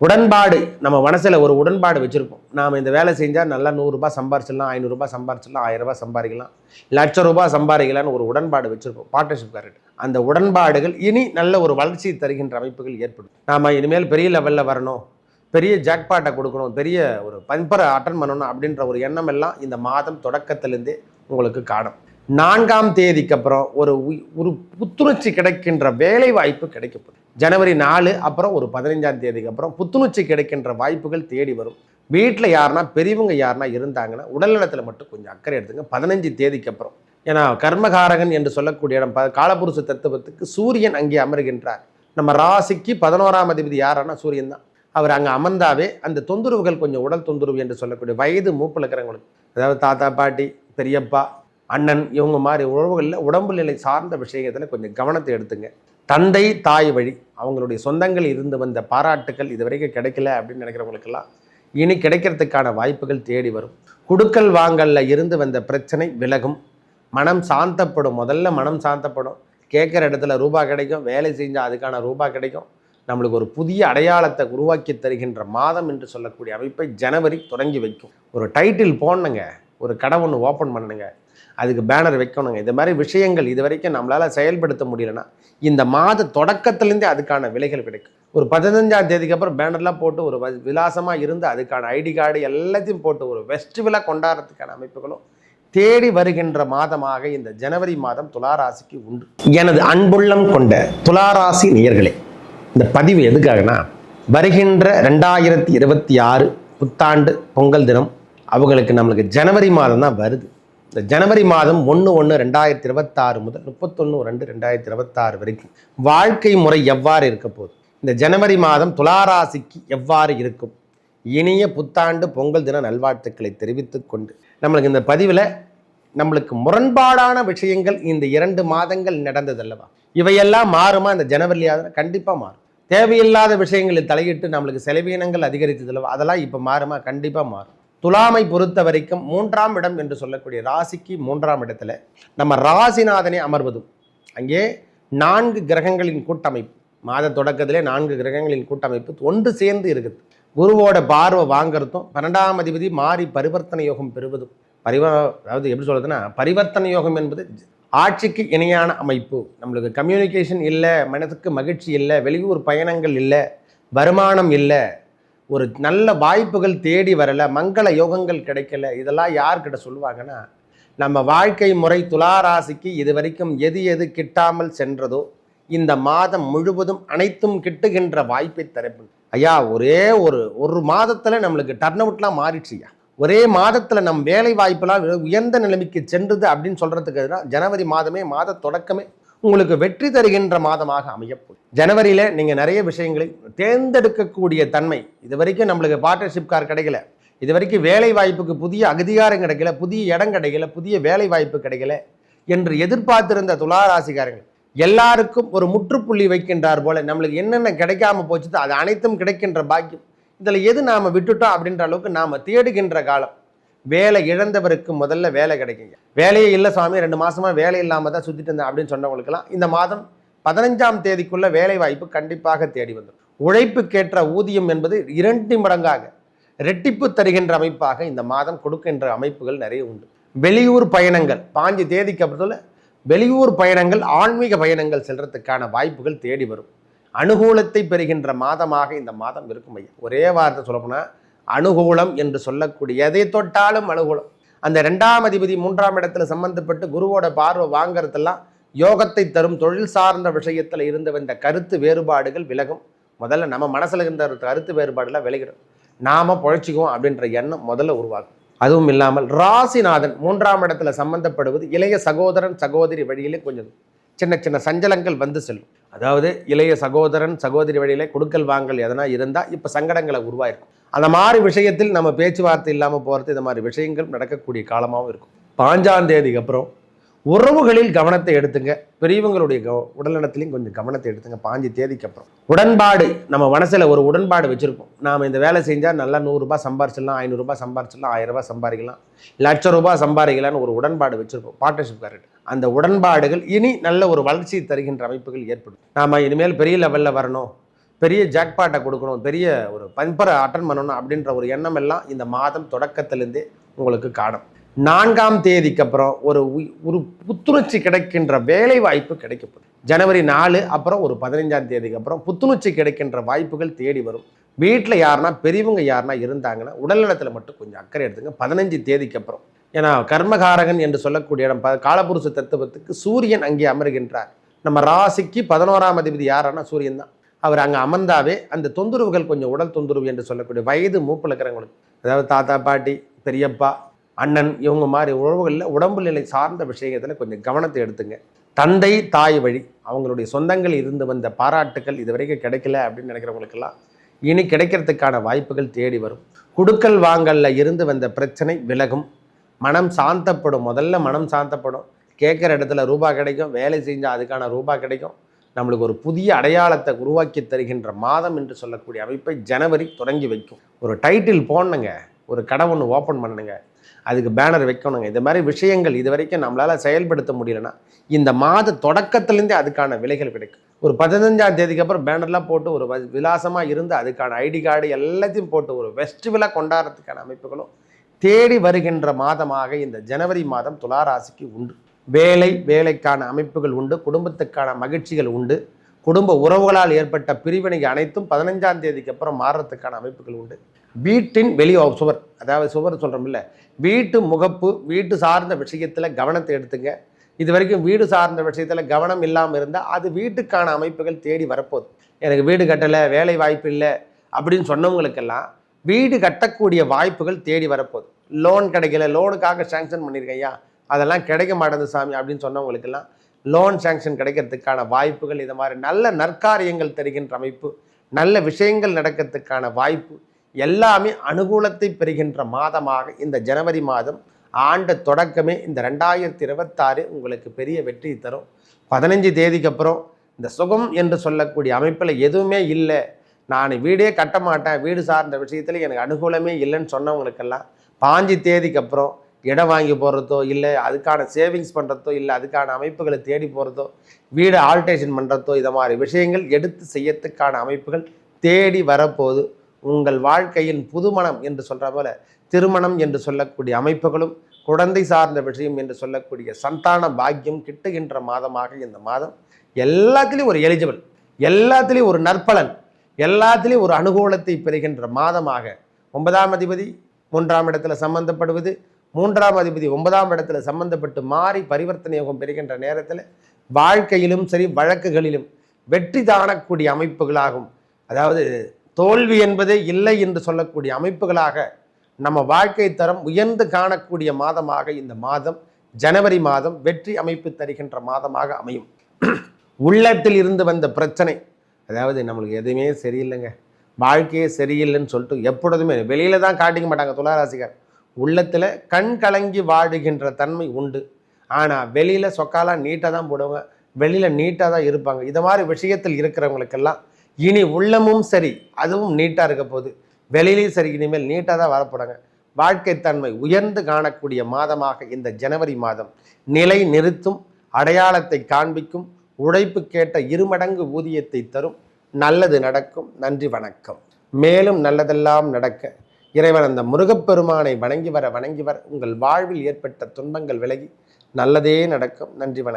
உடன்பாடு நம்ம மனசில் ஒரு உடன்பாடு வச்சுருப்போம். நாம் இந்த வேலை செஞ்சால் நல்லா நூறுரூபா சம்பாரிச்சிடலாம் ஐநூறுரூபா சம்பாரிச்சிடலாம் ஆயிரரூபா சம்பாதிக்கலாம் லட்ச ரூபா சம்பாதிக்கலாம்னு ஒரு உடன்பாடு வச்சுருப்போம் பார்ட்னர்ஷிப் கரெக்ட் அந்த உடன்பாடுகள் இனி நல்ல ஒரு வளர்ச்சி தருகின்ற அமைப்புகள் ஏற்படும். நாம் இனிமேல் பெரிய லெவலில் வரணும் பெரிய ஜாக்பாட்டை கொடுக்கணும் பெரிய ஒரு பம்பரை அட்டன் பண்ணணும் அப்படின்ற ஒரு எண்ணம் எல்லாம் இந்த மாதம் தொடக்கத்திலேருந்தே உங்களுக்கு காணும். நான்காம் தேதிக்கு அப்புறம் ஒரு ஒரு புத்துணர்ச்சி கிடைக்கின்ற வேலை வாய்ப்பு கிடைக்கப்படும். ஜனவரி நாலு அப்புறம் ஒரு பதினைஞ்சாம் தேதிக்கு அப்புறம் புத்துணர்ச்சி கிடைக்கின்ற வாய்ப்புகள் தேடி வரும். வீட்டில் யாருன்னா பெரியவங்க யாருனா இருந்தாங்கன்னா உடல்நலத்தில் மட்டும் கொஞ்சம் அக்கறை எடுத்துங்க. பதினஞ்சு தேதிக்கு அப்புறம். ஏன்னா கர்மகாரகன் என்று சொல்லக்கூடிய இடம் ப- காலபுருஷ தத்துவத்துக்கு சூரியன் அங்கே அமர்கின்றார். நம்ம ராசிக்கு பதினோராம் அதிபதி யாருன்னா சூரியன் தான். அவர் அங்கே அமர்ந்தாவே அந்த தொந்தரவுகள் கொஞ்சம் உடல் தொந்தரவு என்று சொல்லக்கூடிய வயது மூப்பில் இருக்கிறவங்களுக்கு அதாவது தாத்தா பாட்டி பெரியப்பா அண்ணன் இவங்க மாதிரி உறவுகளில் உடம்பு நிலை சார்ந்த விஷயத்தில் கொஞ்சம் கவனத்தை எடுத்துங்க. தந்தை தாய் வழி அவங்களுடைய சொந்தங்கள் இருந்து வந்த பாராட்டுக்கள் இது வரைக்கும் கிடைக்கல அப்படின்னு நினைக்கிறவங்களுக்கெல்லாம் இனி கிடைக்கிறதுக்கான வாய்ப்புகள் தேடி வரும். குடுக்கல் வாங்கல்ல இருந்து வந்த பிரச்சனை விலகும். மனம் சாந்தப்படும். முதல்ல மனம் சாந்தப்படும். கேட்குற இடத்துல ரூபா கிடைக்கும். வேலை செஞ்சால் அதுக்கான ரூபா கிடைக்கும். நம்மளுக்கு ஒரு புதிய அடையாளத்தை உருவாக்கி தருகின்ற மாதம் என்று சொல்லக்கூடிய அமைப்பை ஜனவரி தொடங்கி வைக்கும். ஒரு டைட்டில் போடணுங்க. ஒரு கடை ஒன்று ஓப்பன் பண்ணணுங்க. அதுக்கு பேனர் வைக்கணுங்க. இந்த மாதிரி விஷயங்கள் இது வரைக்கும் நம்மளால் செயல்படுத்த முடியலன்னா இந்த மாத தொடக்கத்துலேருந்தே அதுக்கான விலைகள் கிடைக்கும். ஒரு பதினஞ்சாம் தேதிக்கு அப்புறம் பேனர்லாம் போட்டு ஒரு விலாசமாக இருந்து அதுக்கான ஐடி கார்டு எல்லாத்தையும் போட்டு ஒரு ஃபெஸ்டிவலாக கொண்டாடுறதுக்கான அமைப்புகளும் தேடி வருகின்ற மாதமாக இந்த ஜனவரி மாதம் துளாராசிக்கு உண்டு. எனது அன்புள்ளம் கொண்ட துளாராசி நேயர்களே இந்த பதிவு எதுக்காகனா வருகின்ற ரெண்டாயிரத்தி இருபத்தி ஆறு புத்தாண்டு பொங்கல் தினம் அவங்களுக்கு நம்மளுக்கு ஜனவரி மாதம் தான் வருது. இந்த ஜனவரி மாதம் ஒன்று ஒன்று ரெண்டாயிரத்தி இருபத்தாறு முதல் முப்பத்தொன்று ரெண்டு ரெண்டாயிரத்தி இருபத்தாறு வரைக்கும் வாழ்க்கை முறை எவ்வாறு இருக்க போகுது? இந்த ஜனவரி மாதம் துளாராசிக்கு எவ்வாறு இருக்கும்? இனிய புத்தாண்டு பொங்கல் தின நல்வாழ்த்துக்களை தெரிவித்து கொண்டு நம்மளுக்கு இந்த பதிவில் நம்மளுக்கு முரண்பாடான விஷயங்கள் இந்த இரண்டு மாதங்கள் நடந்ததல்லவா இவையெல்லாம் மாறுமா? இந்த ஜனவரியாவது கண்டிப்பாக மாறும். தேவையில்லாத விஷயங்களில் தலையிட்டு நம்மளுக்கு செலவீனங்கள் அதிகரித்ததல்லவா அதெல்லாம் இப்போ மாறுமா? கண்டிப்பாக மாறும். துலாமை பொறுத்த வரைக்கும் மூன்றாம் இடம் என்று சொல்லக்கூடிய ராசிக்கு மூன்றாம் இடத்துல நம்ம ராசிநாதனை அமர்வதும். அங்கே நான்கு கிரகங்களின் கூட்டமைப்பு. மாத தொடக்கத்திலே நான்கு கிரகங்களின் கூட்டமைப்பு ஒன்று சேர்ந்து இருக்குது. குருவோட பார்வை வாங்குறதும் பன்னெண்டாம் அதிபதி மாறி பரிவர்த்தனை யோகம் பெறுவதும். பரிவ அதாவது எப்படி சொல்கிறதுன்னா பரிவர்த்தனை யோகம் என்பது ஆட்சிக்கு இணையான அமைப்பு. நம்மளுக்கு கம்யூனிகேஷன் இல்லை மனதுக்கு மகிழ்ச்சி இல்லை வெளியூர் பயணங்கள் இல்லை வருமானம் இல்லை. ஒரு நல்ல வாய்ப்புகள் தேடி வரல மங்கள யோகங்கள் கிடைக்கல இதெல்லாம் யார்கிட்ட சொல்லுவாங்கன்னா நம்ம வாழ்க்கை முறை துளாராசிக்கு இது வரைக்கும் எது எது கிட்டாமல் சென்றதோ இந்த மாதம் முழுவதும் அனைத்தும் கிட்டுகின்ற வாய்ப்பை தரப்பு ஐயா ஒரே ஒரு ஒரு மாதத்தில் நம்மளுக்கு டர்ன் அவுட்லாம் மாறிடுச்சுயா ஒரே மாதத்தில் நம் வேலை வாய்ப்பெல்லாம் உயர்ந்த நிலைமைக்கு சென்றது அப்படின்னு சொல்கிறதுக்கு தான் ஜனவரி மாதமே மாத தொடக்கமே உங்களுக்கு வெற்றி தருகின்ற மாதமாக அமையப்போகுது. ஜனவரியில் நீங்கள் நிறைய விஷயங்களை தேர்ந்தெடுக்கக்கூடிய தன்மை இது வரைக்கும் நம்மளுக்கு பார்ட்னர்ஷிப் கார் கிடைக்கல. இது வரைக்கும் வேலை வாய்ப்புக்கு புதிய அதிகாரம் கிடைக்கல புதிய இடம் கிடைக்கல புதிய வேலை வாய்ப்பு கிடைக்கல என்று எதிர்பார்த்திருந்த துளாராசிக்காரங்கள் எல்லாருக்கும் ஒரு முற்றுப்புள்ளி வைக்கின்றார் போல நம்மளுக்கு என்னென்ன கிடைக்காம போச்சுதோ அது அனைத்தும் கிடைக்கின்ற பாக்கியம். இதில் எது நாம் விட்டுட்டோம் அப்படின்ற அளவுக்கு நாம் தேடுகின்ற காலம். வேலை இழந்தவருக்கு முதல்ல வேலை கிடைக்குங்க. வேலையே இல்லை சுவாமி ரெண்டு மாசமா வேலை இல்லாமல் தான் சுற்றிட்டு இருந்தேன் அப்படின்னு சொன்னவங்களுக்கெல்லாம் இந்த மாதம் பதினஞ்சாம் தேதிக்குள்ள வேலை வாய்ப்பு கண்டிப்பாக தேடி வந்துடும். உழைப்புக்கேற்ற ஊதியம் என்பது இரண்டு மடங்காக ரெட்டிப்பு தருகின்ற அமைப்பாக இந்த மாதம் கொடுக்கின்ற அமைப்புகள் நிறைய உண்டு. வெளியூர் பயணங்கள் பாஞ்சு தேதிக்கு அப்புறத்துல வெளியூர் பயணங்கள் ஆன்மீக பயணங்கள் செல்றதுக்கான வாய்ப்புகள் தேடி வரும். அனுகூலத்தை பெறுகின்ற மாதமாக இந்த மாதம் இருக்கும் ஐயா. ஒரே வார்த்தை சொல்லப்போனா அனுகூலம் என்று சொல்லக்கூடிய எதை தொட்டாலும் அனுகூலம் அந்த ரெண்டாம் அதிபதி மூன்றாம் இடத்துல சம்பந்தப்பட்டு குருவோட பார்வை வாங்கிறதெல்லாம் யோகத்தை தரும் தொழில் சார்ந்த விஷயத்தில் இருந்து வந்த கருத்து வேறுபாடுகள் விலகும். முதல்ல நம்ம மனசில் இருந்த கருத்து வேறுபாடுலாம் விலகிடும். நாம பொழைச்சிக்குவோம் அப்படின்ற எண்ணம் முதல்ல உருவாகும். அதுவும் இல்லாமல் ராசிநாதன் மூன்றாம் இடத்துல சம்பந்தப்படுவது இளைய சகோதரன் சகோதரி வழியிலே கொஞ்சம் சின்ன சின்ன சஞ்சலங்கள் வந்து செல்லும். அதாவது இளைய சகோதரன் சகோதரி வழியிலே கொடுக்கல் வாங்கல் எதனா இருந்தால் இப்போ சங்கடங்களை உருவாயிருக்கும். அந்த மாதிரி விஷயத்தில் நம்ம பேச்சுவார்த்தை இல்லாமல் போகிறது இந்த மாதிரி விஷயங்கள் நடக்கக்கூடிய காலமாகவும் இருக்கும். பாஞ்சாம் தேதிக்கு அப்புறம் உறவுகளில் கவனத்தை எடுத்துங்க. பெரியவங்களுடைய கவ உடல்நலத்திலையும் கொஞ்சம் கவனத்தை எடுத்துங்க. பாஞ்சு தேதிக்கு அப்புறம். உடன்பாடு நம்ம மனசில் ஒரு உடன்பாடு வச்சுருப்போம். நாம் இந்த வேலை செஞ்சால் நல்லா நூறுரூபா சம்பாரிச்சிடலாம் ஐநூறுரூபா சம்பாரிச்சிடலாம் ஆயிரம் ரூபாய் சம்பாதிக்கலாம் லட்ச ரூபாய் சம்பாதிக்கலாம்னு ஒரு உடன்பாடு வச்சுருப்போம். பார்ட்னர்ஷிப் கரெக்ட் அந்த உடன்பாடுகள் இனி நல்ல ஒரு வளர்ச்சி தருகின்ற அமைப்புகள் ஏற்படும். நாம் இனிமேல் பெரிய லெவலில் வரணும் பெரிய ஜாக்பாட்டை கொடுக்கணும் பெரிய ஒரு பம்பரை அட்டன் பண்ணணும் அப்படின்ற ஒரு எண்ணம் எல்லாம் இந்த மாதம் தொடக்கத்திலேருந்தே உங்களுக்கு காணும். நான்காம் தேதிக்கு அப்புறம் ஒரு ஒரு புத்துணர்ச்சி கிடைக்கின்ற வேலை வாய்ப்பு கிடைக்கப்படும். ஜனவரி நாலு அப்புறம் ஒரு பதினைஞ்சாம் தேதிக்கு அப்புறம் புத்துணர்ச்சி கிடைக்கின்ற வாய்ப்புகள் தேடி வரும். வீட்டில் யாருன்னா பெரியவங்க யாருன்னா இருந்தாங்கன்னா உடல்நலத்தில் மட்டும் கொஞ்சம் அக்கறை எடுத்துங்க. பதினஞ்சு தேதிக்கு அப்புறம் ஏன்னா கர்மகாரகன் என்று சொல்லக்கூடிய இடம் ப- காலபுருஷ தத்துவத்துக்கு சூரியன் அங்கே அமர்கின்றார். நம்ம ராசிக்கு பதினோராம் அதிபதி யாரானா சூரியன் தான். அவர் அங்கே அமர்ந்தாவே அந்த தொந்தரவுகள் கொஞ்சம் உடல் தொந்தரவு என்று சொல்லக்கூடிய வயது மூப்பில் இருக்கிறவங்களுக்கு அதாவது தாத்தா பாட்டி பெரியப்பா அண்ணன் இவங்க மாதிரி உறவுகளில் உடம்பு நிலை சார்ந்த விஷயத்தில் கொஞ்சம் கவனத்தை எடுத்துங்க. தந்தை தாய் வழி அவங்களுடைய சொந்தங்கள் இருந்து வந்த பாராட்டுக்கள் இது வரைக்கும் கிடைக்கல அப்படின்னு நினைக்கிறவங்களுக்கெல்லாம் இனி கிடைக்கிறதுக்கான வாய்ப்புகள் தேடி வரும். குடுக்கல் வாங்கல்ல இருந்து வந்த பிரச்சனை விலகும். மனம் சாந்தப்படும். முதல்ல மனம் சாந்தப்படும். கேட்குற இடத்துல ரூபா கிடைக்கும். வேலை செஞ்சால் அதுக்கான ரூபா கிடைக்கும். நம்மளுக்கு ஒரு புதிய அடையாளத்தை உருவாக்கி தருகின்ற மாதம் என்று சொல்லக்கூடிய அமைப்பை ஜனவரி தொடங்கி வைக்கும். ஒரு டைட்டில் போடணுங்க. ஒரு கடை ஒன்று ஓப்பன் பண்ணணுங்க. அதுக்கு பேனர் வைக்கணுங்க. இந்த மாதிரி விஷயங்கள் இது வரைக்கும் நம்மளால் செயல்படுத்த முடியலன்னா இந்த மாத தொடக்கத்துலேருந்தே அதுக்கான விலைகள் கிடைக்கும். ஒரு பதினஞ்சாம் தேதிக்கு அப்புறம் பேனர்லாம் போட்டு ஒரு விலாசமாக இருந்து அதுக்கான ஐடி கார்டு எல்லாத்தையும் போட்டு ஒரு ஃபெஸ்டிவலாக கொண்டாடுறதுக்கான அமைப்புகளும் தேடி வருகின்ற மாதமாக இந்த ஜனவரி மாதம் துளாராசிக்கு உண்டு. வேலை வேலைக்கான அமைப்புகள் உண்டு குடும்பத்துக்கான மகிழ்ச்சிகள் உண்டு. குடும்ப உறவுகளால் ஏற்பட்ட பிரிவினை அனைத்தும் பதினஞ்சாம் தேதிக்கு அப்புறம் மாறுறதுக்கான அமைப்புகள் உண்டு. வீட்டின் வெளி சுவர் அதாவது சுவர் சொல்கிறோம்ல வீட்டு முகப்பு வீட்டு சார்ந்த விஷயத்தில் கவனத்தை எடுத்துங்க. இது வரைக்கும் வீடு சார்ந்த விஷயத்தில் கவனம் இல்லாமல் இருந்தால் அது வீட்டுக்கான அமைப்புகள் தேடி வரப்போகுது. எனக்கு வீடு கட்டலை வேலை வாய்ப்பு இல்லை அப்படின்னு சொன்னவங்களுக்கெல்லாம் வீடு கட்டக்கூடிய வாய்ப்புகள் தேடி வரப்போகுது. லோன் கிடைக்கல லோனுக்காக சேங்ஷன் பண்ணியிருக்கையா ஐயா. அதெல்லாம் கிடைக்க மாட்டேங்குது சாமி அப்படின்னு சொன்னவங்களுக்கெல்லாம் லோன் சேங்ஷன் கிடைக்கிறதுக்கான வாய்ப்புகள் இது மாதிரி நல்ல நற்காரியங்கள் தருகின்ற அமைப்பு நல்ல விஷயங்கள் நடக்கிறதுக்கான வாய்ப்பு எல்லாமே அனுகூலத்தை பெறுகின்ற மாதமாக இந்த ஜனவரி மாதம் ஆண்டு தொடக்கமே இந்த ரெண்டாயிரத்தி இருபத்தாறு உங்களுக்கு பெரிய வெற்றி தரும். பதினஞ்சு தேதிக்கு அப்புறம் இந்த சுகம் என்று சொல்லக்கூடிய அமைப்பில் எதுவுமே இல்லை. நான் வீடே கட்ட மாட்டேன் வீடு சார்ந்த விஷயத்தில் எனக்கு அனுகூலமே இல்லைன்னு சொன்னவங்களுக்கெல்லாம் பாஞ்சு தேதிக்கு அப்புறம் இடம் வாங்கி போகிறதோ இல்லை அதுக்கான சேவிங்ஸ் பண்ணுறதோ இல்லை அதுக்கான அமைப்புகளை தேடி போகிறதோ வீடு ஆல்டேஷன் பண்ணுறதோ இதை மாதிரி விஷயங்கள் எடுத்து செய்யறதுக்கான அமைப்புகள் தேடி வரப்போது உங்கள் வாழ்க்கையின் புதுமணம் என்று சொல்கிற போல திருமணம் என்று சொல்லக்கூடிய அமைப்புகளும் குழந்தை சார்ந்த விஷயம் என்று சொல்லக்கூடிய சந்தான பாக்கியம் கிட்டுகின்ற மாதமாக இந்த மாதம் எல்லாத்துலேயும் ஒரு எலிஜிபிள் எல்லாத்துலேயும் ஒரு நற்பலன் எல்லாத்துலேயும் ஒரு அனுகூலத்தை பெறுகின்ற மாதமாக ஒன்பதாம் அதிபதி மூன்றாம் இடத்துல சம்பந்தப்படுவது மூன்றாம் அதிபதி ஒன்பதாம் இடத்துல சம்பந்தப்பட்டு மாறி பரிவர்த்தனை யோகம் பெறுகின்ற நேரத்தில் வாழ்க்கையிலும் சரி வழக்குகளிலும் வெற்றி தாணக்கூடிய அமைப்புகளாகும். அதாவது தோல்வி என்பதே இல்லை என்று சொல்லக்கூடிய அமைப்புகளாக நம்ம வாழ்க்கை தரம் உயர்ந்து காணக்கூடிய மாதமாக இந்த மாதம் ஜனவரி மாதம் வெற்றி அமைப்பு தருகின்ற மாதமாக அமையும். உள்ளத்தில் இருந்து வந்த பிரச்சனை அதாவது நம்மளுக்கு எதுவுமே சரியில்லைங்க. வாழ்க்கையே சரியில்லைன்னு சொல்லிட்டு எப்பொழுதுமே வெளியில தான் காட்டிக்க மாட்டாங்க துளாராசிகர் உள்ளத்தில் கண் கலங்கி வாழுகின்ற தன்மை உண்டு. ஆனால் வெளியில் சொக்காலாம் நீட்டாக தான் போடுவாங்க. வெளியில் நீட்டாக தான் இருப்பாங்க. இது மாதிரி விஷயத்தில் இருக்கிறவங்களுக்கெல்லாம் இனி உள்ளமும் சரி அதுவும் நீட்டாக இருக்க போகுது. வெளியிலையும் சரி இனிமேல் நீட்டாக தான் வரப்போகிறாங்க வாழ்க்கை தன்மை உயர்ந்து காணக்கூடிய மாதமாக இந்த ஜனவரி மாதம் நிலை நிறுத்தும் அடையாளத்தை காண்பிக்கும் உழைப்பு கேட்ட இருமடங்கு ஊதியத்தை தரும். நல்லது நடக்கும். நன்றி வணக்கம். மேலும் நல்லதெல்லாம் நடக்க இறைவன் அந்த முருகப்பெருமானை வணங்கி வர வணங்கி வர உங்கள் வாழ்வில் ஏற்பட்ட துன்பங்கள் விலகி நல்லதே நடக்கும். நன்றி வணக்கம்.